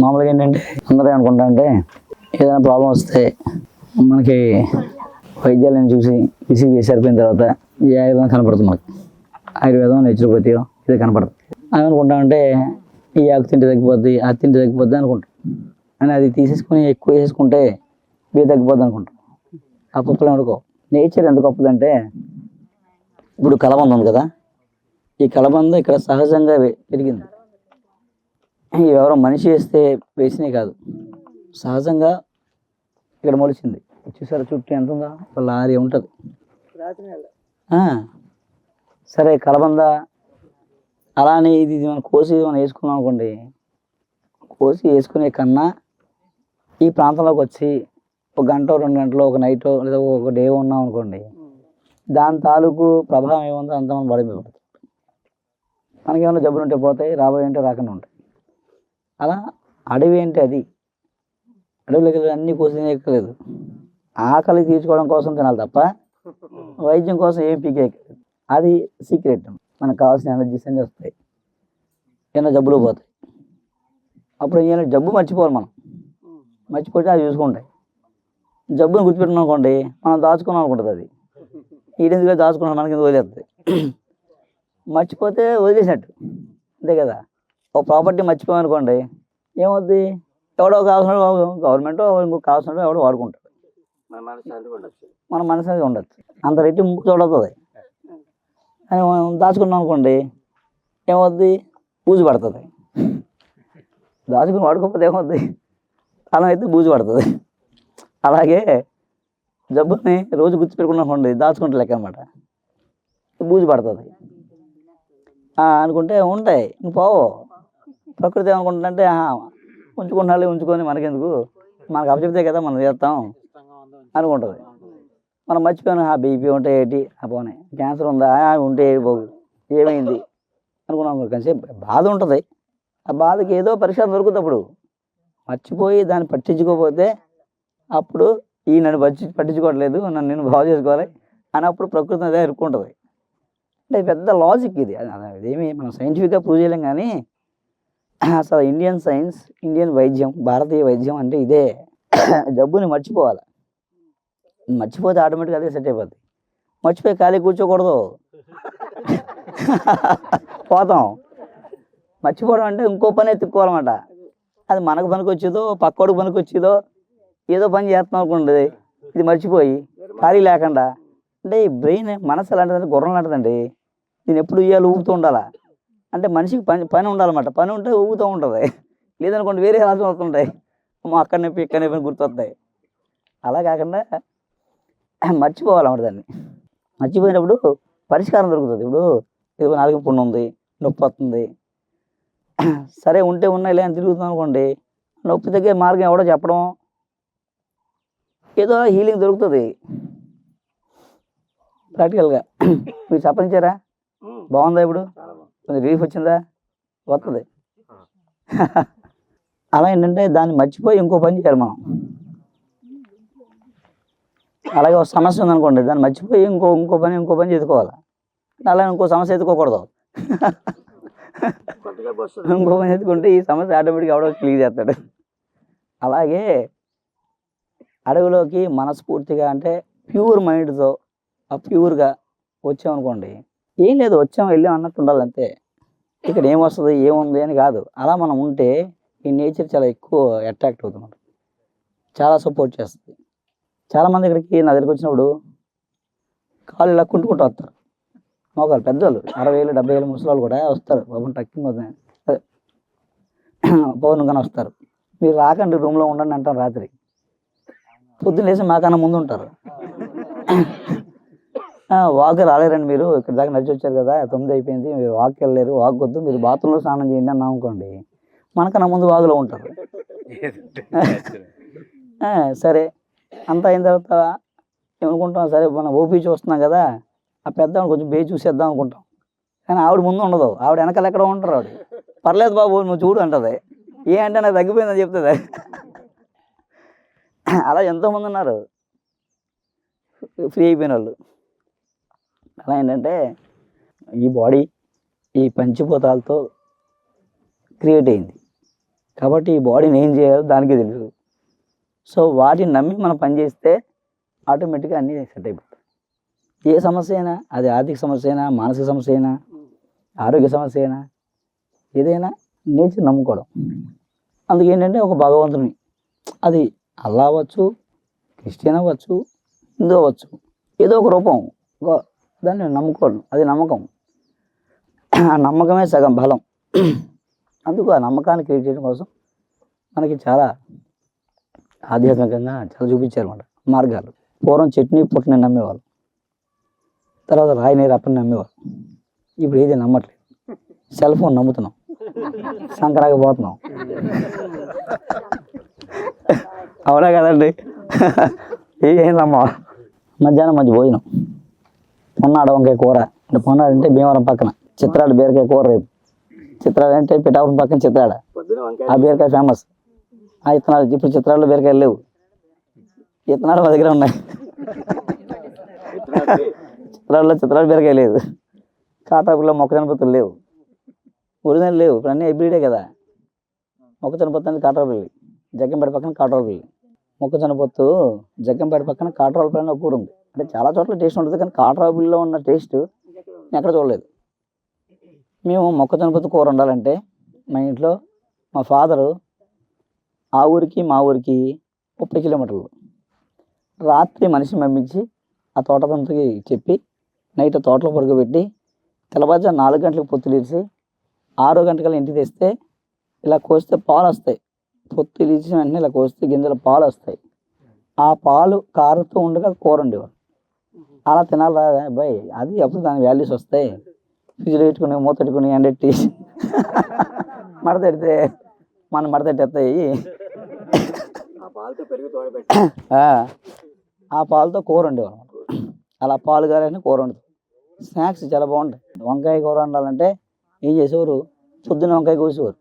మామూలుగా ఏంటంటే అందరూ ఏమనుకుంటా అంటే ఏదైనా ప్రాబ్లం వస్తే మనకి వైద్యాలను చూసి విసిగి సరిపోయిన తర్వాత ఈ ఆయుర్వేదం కనపడుతుంది మనకి? ఆయుర్వేదం నేచురోపతి ఇది కనపడదు. అని అనుకుంటామంటే ఈ ఆకు తింటే తగ్గిపోద్ది అది తింటే తగ్గిపోద్ది అనుకుంటాం. అని అది తీసేసుకుని ఎక్కువ వేసుకుంటే ఇవి తగ్గిపోద్ది అనుకుంటాం. ఆ పప్పులు అనుకో నేచర్ ఎంత గొప్పదంటే ఇప్పుడు కలబంద ఉంది కదా? ఈ కలబంద ఇక్కడ సహజంగా పెరిగింది. ఎవరో మనిషి వేస్తే వేసినవి కాదు. సహజంగా ఇక్కడ మొలిచింది. చూసారా చుట్టూ ఎంత ఉందా? ఒక లారీ ఉంటుంది. సరే కలబంద అలానే ఇది ఇది మనం కోసి మనం వేసుకున్నాం అనుకోండి. కోసి వేసుకునే కన్నా ఈ ప్రాంతంలోకి వచ్చి ఒక గంట రెండు గంటలు ఒక నైట్ లేదా ఒక డే ఉన్నాం అనుకోండి దాని తాలూకు ప్రభావం ఏముందో అంత మనం పడి పడుతుంది. మనకేమైనా జబ్బులు ఉంటే పోతాయి రాబోయే ఉంటే రాకుండా ఉంటాయి. అలా అడవి ఏంటి అది. అడవిలోకి వెళ్ళి అన్ని కూర్చొని ఎక్కలేదు. ఆకలి తీర్చుకోవడం కోసం తినాలి తప్ప వైద్యం కోసం ఏం పీకే అది సీక్రెట్ మనకు కావాల్సిన ఎనర్జీస్ అన్నీ వస్తాయి. ఏమైనా జబ్బులు పోతాయి. అప్పుడు ఏమైనా జబ్బు మర్చిపోవాలి మనం. మర్చిపోతే అది చూసుకుంటాయి. జబ్బుని గుర్తుపెట్టుకున్నాం అనుకోండి మనం దాచుకున్నాం అనుకుంటుంది అది. ఈడెందుకు దాచుకున్నాం మనకి వదిలేస్తుంది? మర్చిపోతే వదిలేసినట్టు. అంతే కదా? ఒక ప్రాపర్టీ మర్చిపోయాం అనుకోండి ఏమవుద్ది? ఎవడో కావాల్సిన గవర్నమెంట్ ఇంకో కావాల్సిన ఎవడో వాడుకుంటాడు. మన మనసు అనేది ఉండొచ్చు. అంత రెట్టి ముక్కు చూడవుతుంది అని మనం దాచుకున్నాం అనుకోండి ఏమవుద్ది? బూజు పడుతుంది. దాచుకుని వాడుకోకపోతే ఏమవుద్ది? కాలం అయితే బూజు పడుతుంది. అలాగే జబ్బుని రోజు గుర్తుపెట్టుకున్నాం అనుకోండి దాచుకుంటే లెక్క అనమాట బూజు పడుతుంది. అనుకుంటే ఉంటాయి. ఇంక పోవు. ప్రకృతి ఏమనుకుంటుందంటే ఆహా, ఉంచుకుంటాలి ఉంచుకొని మనకెందుకు? మనకు అప్పచెప్తే కదా మనం చేస్తాం అనుకుంటుంది. మనం మర్చిపోయాను ఆ బీపీ ఉంటే ఏంటి? ఆ పోనీ. క్యాన్సర్ ఉందా? ఉంటే ఏంటి బాబు? ఏమైంది? అనుకున్నాం కాసేపు బాధ ఉంటుంది. ఆ బాధకి ఏదో పరిష్కారం దొరుకుతుంది అప్పుడు. మర్చిపోయి దాన్ని పట్టించుకోకపోతే అప్పుడు ఈ నన్ను పట్టి పట్టించుకోవట్లేదు నన్ను నేను బాగు చేసుకోవాలి అన్నప్పుడు ప్రకృతి అదే ఇరుక్కుంటుంది అంటే పెద్ద లాజిక్ ఇది. అది- అదేమి మనం సైంటిఫిక్గా ప్రూవ్ చేయలేం కానీ అసలు ఇండియన్ సైన్స్ ఇండియన్ వైద్యం భారతీయ వైద్యం అంటే ఇదే. జబ్బుని మర్చిపోవాలి. మర్చిపోతే ఆటోమేటిక్గా అదే సెట్ అయిపోద్ది. మర్చిపోయి ఖాళీ కూర్చోకూడదు. పోతాం. మర్చిపోవడం అంటే ఇంకో పని ఎత్తుక్కోవాలన్నమాట అది మనకు పనికి వచ్చేదో పక్కోడికి పనికి వచ్చేదో ఏదో పని చేస్తాం అనుకుంటుంది ఇది మర్చిపోయి ఖాళీ లేకుండా. అంటే ఈ బ్రెయిన్ మనసు ఎలాంటిదంటే గుర్రం లాంటిదండి. నేను ఎప్పుడు ఇయ్యాలి ఊపుతూ ఉండాలా? అంటే మనిషికి పని పని ఉండాలన్నమాట. పని ఉంటే ఊగుతూ ఉంటుంది. లేదనుకోండి వేరే ఆలోచన వస్తుంటాయి. అమ్మో అక్కడ నొప్పి ఇక్కడ నొప్పి అని గుర్తొస్తాయి. అలా కాకుండా మర్చిపోవాలన్నమాట దాన్ని. మర్చిపోయినప్పుడు పరిష్కారం దొరుకుతుంది. ఇప్పుడు ఏదో నాలుగు పుండు ఉంది నొప్పి వస్తుంది. సరే ఉంటే ఉన్నాయిలే అని తిరుగుతున్నాం అనుకోండి నొప్పి తగ్గే మార్గం ఎవడో చెప్పడం ఏదో హీలింగ్ దొరుకుతుంది. ప్రాక్టికల్గా. మీరు చెప్పనిచ్చారా? బాగుందా ఇప్పుడు? కొంచెం రిలీఫ్ వచ్చిందా? వస్తుంది అలా ఏంటంటే దాన్ని మర్చిపోయి ఇంకో పని చేయాలి మనం. అలాగే ఒక సమస్య ఉందనుకోండి దాన్ని మర్చిపోయి ఇంకో ఇంకో పని ఇంకో పని చేసుకోవాలి అలా ఇంకో సమస్య ఎత్తుకోకూడదు. ఇంకో పని ఎత్తుకుంటే ఈ సమస్య ఆటోమేటిక్గా ఎవడో క్లియర్ చేస్తాడు. అలాగే అడవిలోకి మనస్ఫూర్తిగా అంటే ప్యూర్ మైండ్తో ఆ ప్యూర్గా వచ్చామనుకోండి ఏం లేదు వచ్చాం వెళ్ళాం అన్నట్టు ఉండాలి అంతే. ఇక్కడ ఏం వస్తుంది ఏముంది అని కాదు. అలా మనం ఉంటే ఈ నేచర్ చాలా ఎక్కువ అట్రాక్ట్ అవుతుంది. చాలా సపోర్ట్ చేస్తుంది. చాలామంది ఇక్కడికి నా దగ్గరికి వచ్చినప్పుడు కాళ్ళు ఇలా కుంటుకుంటూ వస్తారు. మోకాలు పెద్దవాళ్ళు అరవై ఏళ్ళు డెబ్బై ఏళ్ళు ముసలాళ్ళు కూడా వస్తారు. బాబు టక్కింగ్ అవుతుంది పవన్ కానీ వస్తారు. మీరు రాకండి రూమ్లో ఉండండి అంటారు రాత్రి. పొద్దున్న లేచి మాకన్నా ముందు ఉంటారు. వాక్ రాలేరండి మీరు. ఇక్కడ దాకా నడిచి వచ్చారు కదా తొమ్మిది అయిపోయింది. మీరు వాక్ వెళ్ళలేరు. వాక్ వద్దు. మీరు బాత్రూంలో స్నానం చేయండి అన్నా అనుకోండి మనకన్నా ముందు వాగులో ఉంటారు. సరే. అంత అయిన తర్వాత ఏమనుకుంటాం? సరే మనం ఓపీ చూస్తున్నాం కదా. ఆ పెద్ద కొంచెం బే చూసేద్దాం అనుకుంటాం. కానీ ఆవిడ ముందు ఉండదు. ఆవిడ వెనకాల ఎక్కడ ఉంటారు ఆవిడ. పర్లేదు బాబు నువ్వు చూడు అంటది. ఏ అంటే నాకు తగ్గిపోయిందని చెప్తుంది. అలా ఎంతోమంది ఉన్నారు. ఫ్రీ అయిపోయిన వాళ్ళు. అలా ఏంటంటే ఈ బాడీ ఈ పంచభూతాలతో క్రియేట్ అయింది. కాబట్టి ఈ బాడీని ఏం చేయాలో దానికి తెలుసు. సో వాటిని నమ్మి మనం పని చేస్తే ఆటోమేటిక్గా అన్నీ సెట్ అయిపోతాయి. ఏ సమస్య అయినా అది ఆర్థిక సమస్య అయినా మానసిక సమస్య అయినా ఆరోగ్య సమస్య అయినా ఏదైనా నేచర్ నమ్ముకోవడం. అందుకే ఏంటంటే ఒక భగవంతుని అది అల్లా అవ్వచ్చు క్రిస్టియన్ అవ్వచ్చు హిందూ అవ్వచ్చు ఏదో ఒక రూపం ఒక దాన్ని నమ్ముకోవడం అది నమ్మకం. ఆ నమ్మకమే సగం బలం. అందుకు ఆ నమ్మకాన్ని క్రియేట్ చేయడం కోసం మనకి చాలా ఆధ్యాత్మికంగా చాలా చూపించారు అనమాట మార్గాలు. పూర్వం చట్నీ పుట్టిన నమ్మేవాళ్ళు. తర్వాత రాయి నీరు అప్పని నమ్మేవాళ్ళు. ఇప్పుడు ఏది నమ్మట్లేదు. సెల్ ఫోన్ నమ్ముతున్నాం. సంకరాకపోతున్నాం పోతున్నాం. అవునా కదండి? ఏం నమ్మ? మధ్యాహ్నం మంచి భోజనం. పొన్నాడు వంకాయ కూర. అంటే పొన్నాడు అంటే భీమవరం పక్కన. చిత్రాడు బీరకాయ కూర రేపు. చిత్రాడు అంటే పిఠాపురం పక్కన చిత్రాడ. ఆ బీరకాయ ఫేమస్ ఆ ఇత్తనాలు ఇప్పుడు చిత్రాల్లో బీరకాయలు లేవు. ఇత్తనాలు మా దగ్గర ఉన్నాయి. చిత్రాల్లో చిత్రాలు బీరకాయ లేదు. కాటాపుల్లో మొక్కజొన్న పొత్తులు లేవు. ఒరిజినల్ లేవు. ఇప్పుడు అన్నీ హైబ్రిడే కదా. మొక్కజొన్న పొత్తు అనేది కాట్రాపల్లి జగ్గంపేట పక్కన కాట్రాపల్లి మొక్కజొన్న పొత్తు జగ్గంపేట పక్కన కాట్రాపల్లి అని ఒక ఊరు ఉంది. అంటే చాలా చోట్ల టేస్ట్ ఉంటుంది కానీ కాట్రాపల్లిలో ఉన్న టేస్ట్ నేను ఎక్కడ చూడలేదు. మేము మొక్కజొన్న పొత్తు కూర ఉండాలంటే మా ఇంట్లో మా ఫాదరు ఆ ఊరికి మా ఊరికి ముప్పై కిలోమీటర్లు. రాత్రి మనిషిని పంపించి ఆ తోటదంతకి చెప్పి నైట్ తోటలో పడుకోబెట్టి తెల్లవారుజాము నాలుగు గంటలకు పొత్తు తీసి ఆరు గంటకల్లా ఇంటికి తెస్తే ఇలా కోస్తే పాలు వస్తాయి. పొత్తు తీసిన వెంటనే ఇలా కోస్తే గింజల పాలు వస్తాయి. ఆ పాలు కారుతూ ఉండగా కూర ఉండేవారు అలా తినాలి రా అబ్బాయి. అది అప్పుడు దాని వాల్యూస్ వస్తాయి? ఫ్రిడ్జ్లో పెట్టుకుని మూత పెట్టుకుని ఎండెట్టి మడతెడితే మనం మడతెట్టేస్తాయి ఆ, ఆ. పాలతో కూర ఉండేవారు అలా పాలు గారని కూర ఉండదు స్నాక్స్ చాలా బాగుంటాయి. వంకాయ కూర వండాలంటే ఏం చేసేవారు? పొద్దున్న వంకాయ కోసేవారు.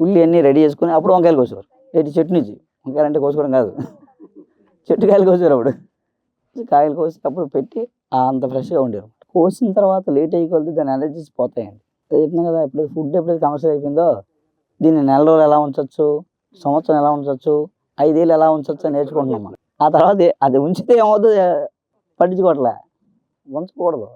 ఉల్లి అన్నీ రెడీ చేసుకుని అప్పుడు వంకాయలు కోసేవారు. ఎటు చెట్టు నుంచి. వంకాయలు అంటే కోసుకోవడం కాదు. చెట్టు కాయలు కోసేవారు అప్పుడు. కాయలు కోసి అప్పుడు పెట్టి అంత ఫ్రెష్గా ఉండేవారు కోసిన తర్వాత లేట్ అయిపోతే దాని ఎనర్జీస్ పోతాయండి. అదే చెప్తున్నాను కదా ఇప్పుడు ఫుడ్ ఎప్పుడైతే కమర్షియల్ అయిపోయిందో దీన్ని నెల రోజులు ఎలా ఉంచవచ్చు సంవత్సరం ఎలా ఉంచవచ్చు ఐదేళ్ళు ఎలా ఉంచవచ్చు అని నేర్చుకుంటున్నాం ఆ తర్వాత అది ఉంచితే ఏమవుతుంది? పట్టించుకోవట్లే. ఉంచకూడదు.